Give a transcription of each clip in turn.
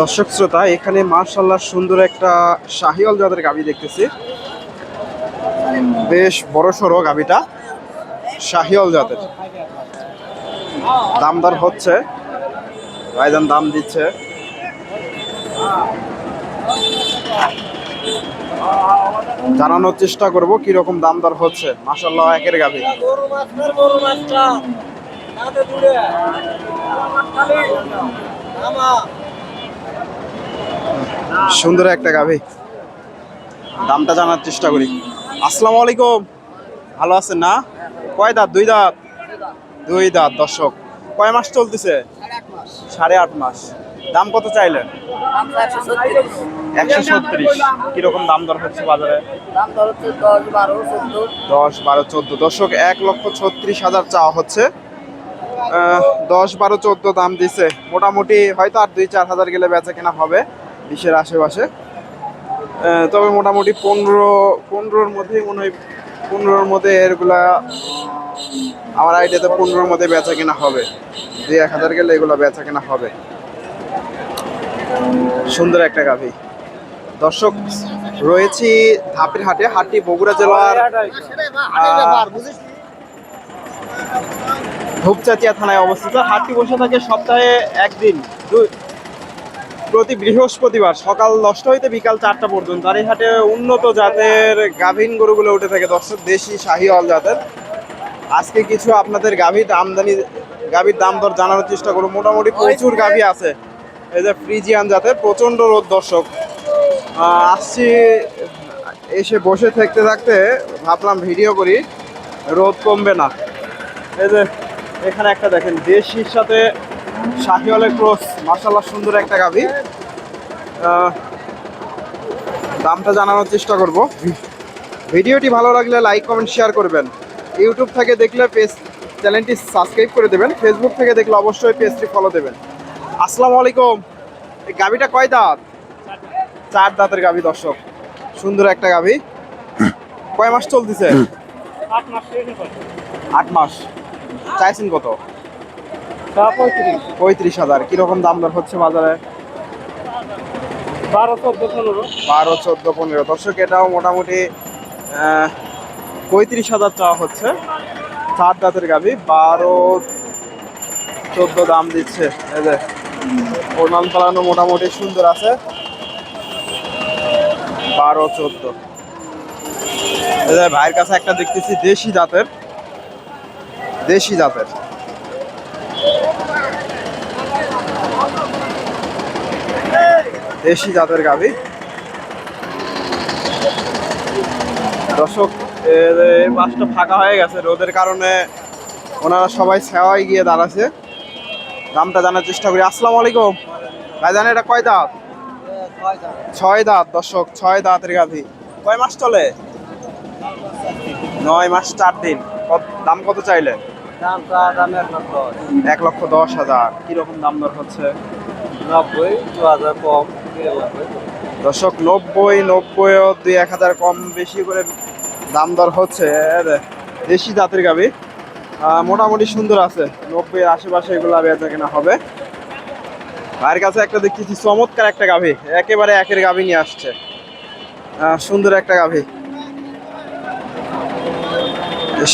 দর্শক শ্রোতা, এখানে মার্শাল্লাহ সুন্দর একটা শাহিওয়াল জাতের গাবি দেখতেছি। বেশ বড় সড়ো গাবিটা শাহিওয়াল জাতের। দাম দর হচ্ছে। ভাইজান দাম দিচ্ছে। জানানোর চেষ্টা করব কি রকম দাম দর হচ্ছে। মাসাল্লাহ একের গাবি সুন্দর একটা গাভি। দামটা জানার চেষ্টা করি। আসসালামু আলাইকুম। ভালো আছেন না? কয় দাঁত? দুই দাঁত? দুই দাঁত দর্শক। কয় মাস চলতেছে? সাড়ে আট মাস। দাম কত চাইলেন? একশো ছত্রিশ। কীরকম দাম দর হচ্ছে বাজারে? দাম ধর হচ্ছে দশ বারো চোদ্দ। দর্শক এক লক্ষ ছত্রিশ হাজার চাওয়া হচ্ছে। দশ বারো চোদ্দ দাম দিছে মোটামুটি হয়তো আর দুই চার হাজার গেলে বেচা কেনা হবে বিশের আশেপাশে তবে মোটামুটি পনেরো পনেরোর মধ্যেই মনে হয় পনেরোর মধ্যে এগুলা আমার আইডিয়াতে পনেরোর মধ্যে বেচা কেনা হবে দুই এক হাজার গেলে এগুলো বেচা কেনা হবে সুন্দর একটা গাভি দর্শক রয়েছি ধাপের হাটে হাটটি বগুড়া জেলার ধূপচাচিয়া থানায় অবস্থিত। হাটটি বসে থাকে সপ্তাহে একদিন প্রতি বৃহস্পতিবার সকাল দশটা হইতে বিকাল চারটা পর্যন্ত। আর এই হাটে উন্নত জাতের গাভীন গরুগুলো উঠে থাকে, দর্শক, দেশি শাহিওয়াল জাতের। আজকে কিছু আপনাদের গাভীর আমদানি, গাভীর দাম দর জানানোর চেষ্টা করব। মোটামুটি প্রচুর গাভী আছে। এই যে ফ্রিজিয়ান জাতের প্রচণ্ড রোদ দর্শক। আসছি এসে বসে থাকতে থাকতে ভাবলাম ভিডিও করি, রোদ কমবে না। এই যে এখানে একটা দেখেন দেশির সাথে শাহিওয়ালের ক্রস মার্শাল্লাহ সুন্দর একটা গাভি। দামটা জানানোর চেষ্টা করব। ভিডিওটি ভালো লাগলে লাইক কমেন্ট শেয়ার করবেন। ইউটিউব থেকে দেখলে পেজ চ্যানেলটি সাবস্ক্রাইব করে দেবেন। ফেসবুক থেকে দেখলে অবশ্যই পেজটি ফলো দেবেন। আসসালামু আলাইকুম। এই গাভিটা কয় দাঁত? চার দাঁতের গাভি দর্শক। সুন্দর একটা গাভি। কয় মাস চলতেছে? আট মাস আট মাস। চাইছেন কত? পঁয়ত্রিশ। হাজার। কীরকম দাম দর হচ্ছে বাজারে? বারো চোদ্দ পনেরো। বারো চোদ্দ পনেরো। দর্শক এটাও মোটামুটি পঁয়ত্রিশ হাজার চাওয়া হচ্ছে। চার দাঁতের গাভি বারো চোদ্দ দাম দিচ্ছে। এই যে প্রণাম চালানো মোটামুটি সুন্দর আছে। বারো চোদ্দ। ভাইয়ের কাছে একটা দেখতেছি দেশি জাতের দেশি জাতের। দেশি জাতের গাভি। দর্শক এই মাছটা ফাঁকা হয়ে গেছে। রোদের কারণে ওনারা সবাই সেওয়াই গিয়ে দাঁড়াচ্ছে দামটা জানার চেষ্টা করি। আসসালামু আলাইকুম। ভাই জানেন এটা কয় দাঁত? ছয় দাঁত, দর্শক, ছয় দাঁতের গাভী। কয় মাস চলে? নয় মাস, চার দিন। দাম কত চাইলে দামটা এক লক্ষ দশ। হাজার। কীরকম দাম দর হচ্ছে? নব্বই দু হাজার কম দর্শক নব্বই নব্বই দুই এক হাজার কম বেশি করে দাম দর হচ্ছে। দেশি জাতের গাবি মোটামুটি সুন্দর আছে। নব্বই আশেপাশে এগুলো বেচা কেনা হবে। ভাইয়ের কাছে একটা দেখতেছি চমৎকার একটা গাভি একেবারে একের গাভি নিয়ে আসছে। সুন্দর একটা গাভি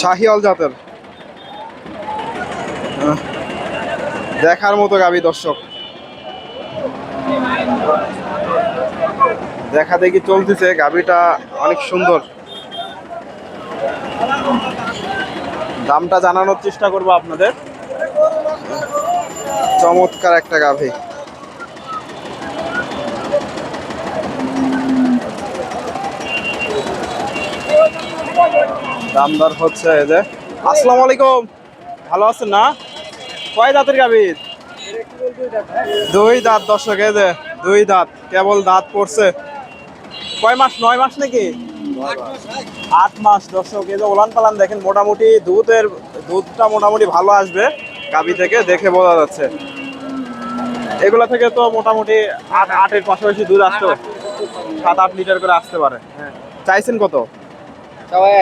শাহিয়াল জাতের। দেখার মতো গাভি দর্শক। দেখা দেখি চলতেছে গাভিটা অনেক সুন্দর। দামটা জানানোর চেষ্টা করব আপনাদের। চমৎকার একটা গাভি দামদার হচ্ছে এই যে। আসসালামু আলাইকুম। ভালো আছেন না? কয় দাঁতের গাভি দুই দাঁত দর্শক, এই যে দুই দাঁত, কেবল দাঁত পড়ছে। কয় মাস, নয় মাস নাকি? আট মাস দর্শক, এই যে ওলান পালান দেখেন, মোটামুটি দুধের, দুধটা মোটামুটি ভালো আসবে গাভি থেকে, দেখে বোঝা যাচ্ছে। এগুলা থেকে তো মোটামুটি আট, আটের পাশাপাশি দুধ আসতো, সাত, আট লিটার করে আসতে পারে। চাইছেন কত?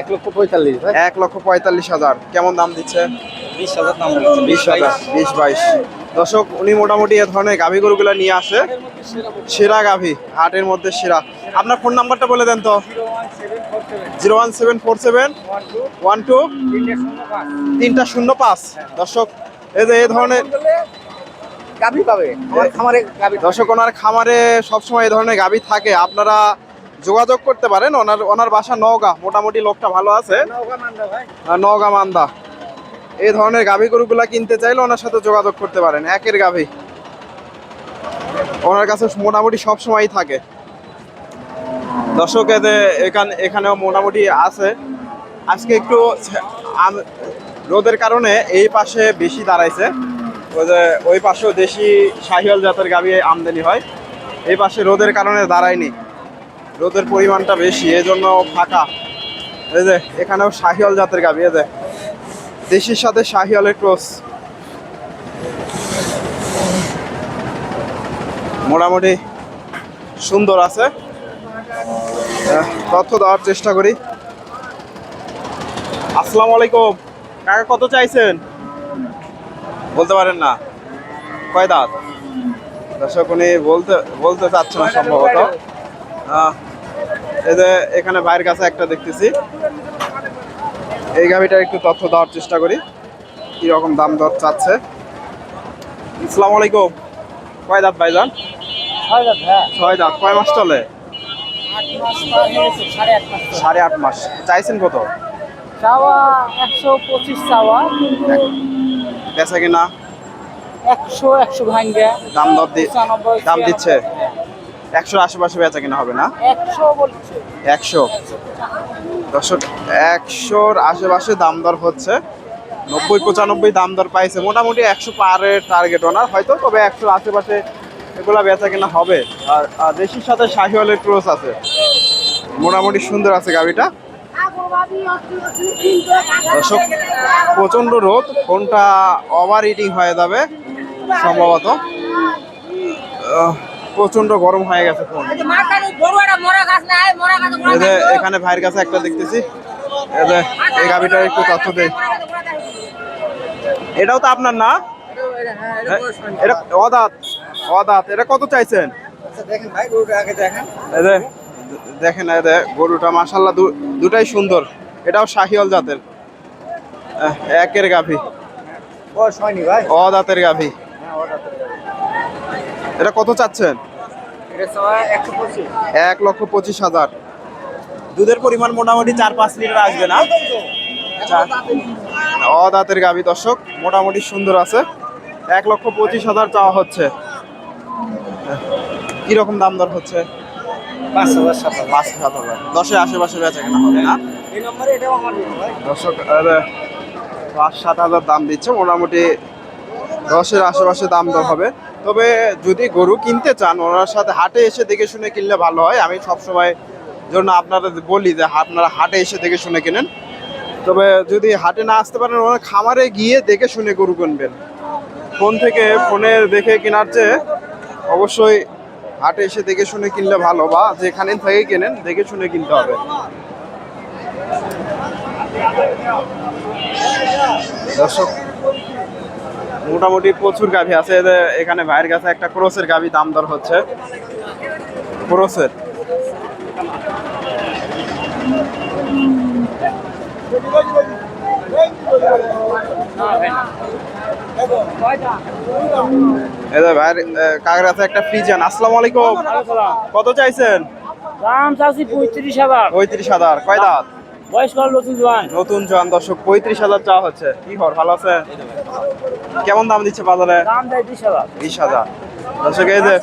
এক লক্ষ পঁয়তাল্লিশ এক লক্ষ পঁয়তাল্লিশ হাজার। কেমন দাম দিচ্ছে? বিশ হাজার দাম বিশ হাজার বিশ বাইশ। দর্শক উনি মোটামুটি এ ধরনের গাভী গরুগুলো নিয়ে আসে। সেরা গাভী হাটের মধ্যে সেরা। আপনার ফোন নাম্বারটা বলে দেন তো। Zero one seven four seven one two তিনটা শূন্য পাঁচ। দর্শক এই যে এই ধরনের গাভি পাবে। খামারে দর্শক ওনার খামারে সবসময় এই ধরনের গাভী থাকে। আপনারা যোগাযোগ করতে পারেন। ওনার ওনার বাসা নওগাঁ। মোটামুটি লোকটা ভালো আছে। নওগাঁ মান্দা। এই ধরনের গাভী গরুগুলা কিনতে চাইলে ওনার সাথে যোগাযোগ করতে পারেন। একের গাভী। ওনার কাছে মোটামুটি সব সময়ই থাকে। দর্শক এখানে এখানেও মোটামুটি আছে। আজকে একটু রোদের কারণে এই পাশে বেশি দাঁড়াইছে। ওই পাশেও দেশি শাহিয়াল জাতের গাভী আমদানি হয়। এই পাশে রোদের কারণে দাঁড়ায়নি। রোদের পরিমাণটা বেশি এই জন্য ফাঁকা। এই যে, এখানেও শাহিয়াল জাতের গাভী এই যে। দেশির সাথে শাহিয়ালের ক্রস। মোটামুটি সুন্দর আছে। তথ্য দেওয়ার চেষ্টা করি। আসসালামু আলাইকুম। কাকা, কত চাইছেন? বলতে পারেন না। কয় দাঁত? দর্শক, উনি বলতে বলতে চাচ্ছে না সম্ভবত। এই যে এখানে ভাইয়ের কাছে একটা দেখতেছি। এই গাভিটার একটু তথ্য দেওয়ার চেষ্টা করি কি রকম দাম দর চাচ্ছে। আসসালামু আলাইকুম। কয় দাঁত ভাইজান? ছয় দাঁত কয় মাস চলে? সাড়ে আট মাস সাড়ে আট মাস। চাইছেন কত? চাওয়া একশো পঁচিশ চাওয়া। বেচা কিনা? একশো একশো ভাঙ্গে। দাম দর দাম দিচ্ছে? একশোর আশেপাশে বেচা কিনা হবে না? একশো দর্শক একশোর আশেপাশে দাম দর হচ্ছে। নব্বই পঁচানব্বই দাম দর পাইছে। মোটামুটি একশো পারের টার্গেট ওনার হয়তো তবে একশোর আশেপাশে এগুলা বেচা কিনা হবে। আর দেশির সাথে শাহিওয়ালের ক্রস আছে। মোটামুটি সুন্দর আছে গাড়িটা। দর্শক প্রচণ্ড রোদ। ফোনটা ওভার হিটিং হয়ে যাবে সম্ভবত। প্রচণ্ড গরম হয়ে গেছে ফোন এখানে ভাইয়ের কাছে একটা দেখতেছি। এই যে এই গাভিটার একটু তথ্য দেই। এটাও তো আপনার না? এটা অদাত অদাত। এটা কত চাইছেন? দেখেন ভাই গরুটা আগে দেখেন। এই যে দেখেন এই যে গরুটা মাসাল্লাহ দুটাই সুন্দর। এটাও শাহিওল জাতের। আহ, একের গাভি। অদাতের গাভি। এটা কত চাচ্ছেন? এক লক্ষ পঁচিশ হাজার। দুধের পরিমাণ মোটামুটি চার পাঁচ লিটার আসবে না? অদাঁতের গাভী দর্শক মোটামুটি সুন্দর আছে। এক লক্ষ পঁচিশ হাজার চাওয়া হচ্ছে। কীরকম দাম দর হচ্ছে? পাঁচ হাজার সাত হাজার। পাঁচ সাত হাজার। দশের আশেপাশে বেচা কেনা হবে না? দর্শক পাঁচ সাত হাজার দাম দিচ্ছে। মোটামুটি দশের আশেপাশে দাম দর হবে। তবে যদি গরু কিনতে চান, ওনার সাথে হাটে এসে দেখে শুনে কিনলে ভালো হয়। আমি সবসময় জন্য আপনারা বলি যে, আপনারা হাটে এসে দেখে শুনে কিনেন। তবে যদি হাটে না আসতে পারেন, ওনার খামারে গিয়ে দেখে শুনে গরু কিনবেন। ফোন থেকে ফোনে দেখে কেনার চেয়ে অবশ্যই হাটে এসে দেখে শুনে কিনলে ভালো বা যেখানে থেকে কেনেন, দেখে শুনে কিনতে হবে। দর্শক মোটামুটি প্রচুর গাভী আছে। এদের এখানে ভাইয়ের কাছে একটা ক্রোসের গাভী দাম দর হচ্ছে। ক্রোসের। এদের ভাইয়ের আহ, একটা ফ্রিজান আসসালামু আলাইকুম। কত চাইছেন? দাম চাচ্ছি পঁয়ত্রিশ হাজার। পঁয়ত্রিশ হাজার। কয় দাঁত? বয়স কল নতুন জোয়ান? নতুন জোয়ান দর্শক পঁয়ত্রিশ হাজার চাওয়া হচ্ছে। কি খবর ভালো আছে কেমন দাম দিচ্ছে বাজারে? দাম দেয় বিশ হাজার। বিশ হাজার। দর্শক এই যে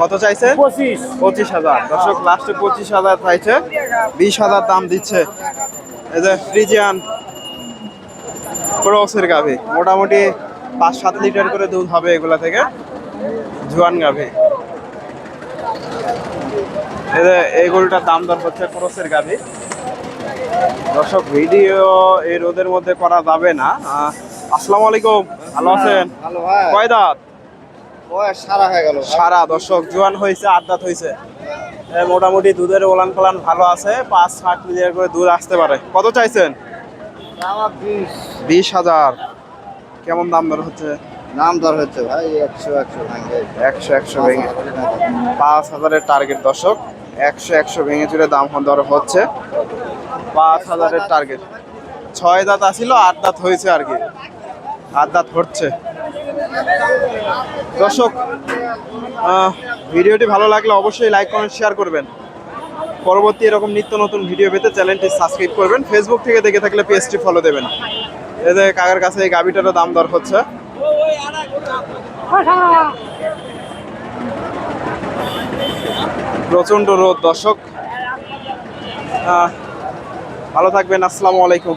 কত চাইছে? পঁচিশ। পঁচিশ হাজার। দর্শক লাস্টে পঁচিশ হাজার চাইছে। বিশ হাজার দাম দিচ্ছে। এই যে ফ্রিজিয়ান ক্রসের গাভি। মোটামুটি পাঁচ সাত লিটার করে দুধ হবে এগুলা থেকে। জোয়ান গাভি। এই গরুটার দাম দর হচ্ছে ক্রসের গাভি। দর্শক ভিডিও এই রোদের মধ্যে করা যাবে না। আসসালামু আলাইকুম। ভালো আছেন? ভালো ভাই। কয় দাঁত? সারা হয়ে গেল সারা দর্শক জোয়ান হয়েছে আট দাঁত হয়েছে। মোটামুটি দুধের ওলান পালান ভালো আছে পাঁচ ষাট লিটার করে দুধ আসতে পারে। কত চাইছেন? বিশ। হাজার। কেমন দাম দর হচ্ছে? নাম দর হচ্ছে ভাই একশো একশো একশো একশো ভেঙে পাঁচ হাজারের টার্গেট দর্শক। একশো একশো ভেঙে চুরে দাম দর হচ্ছে। পাঁচ হাজারের টার্গেট ছয় দাঁত আসিল, আট দাঁত হয়েছে আর কি। আট দাঁত হচ্ছে। দর্শক ভিডিওটি ভালো লাগলে অবশ্যই লাইক কমেন্ট শেয়ার করবেন। পরবর্তী এরকম নিত্য নতুন ভিডিও পেতে চ্যানেলটি সাবস্ক্রাইব করবেন। ফেসবুক থেকে দেখে থাকলে পেজটি ফলো দেবেন। এতে কাকার কাছে এই গাবিটারও দাম দর হচ্ছে। প্রচণ্ড রোদ দর্শক। ভালো থাকবেন আসসালামু আলাইকুম।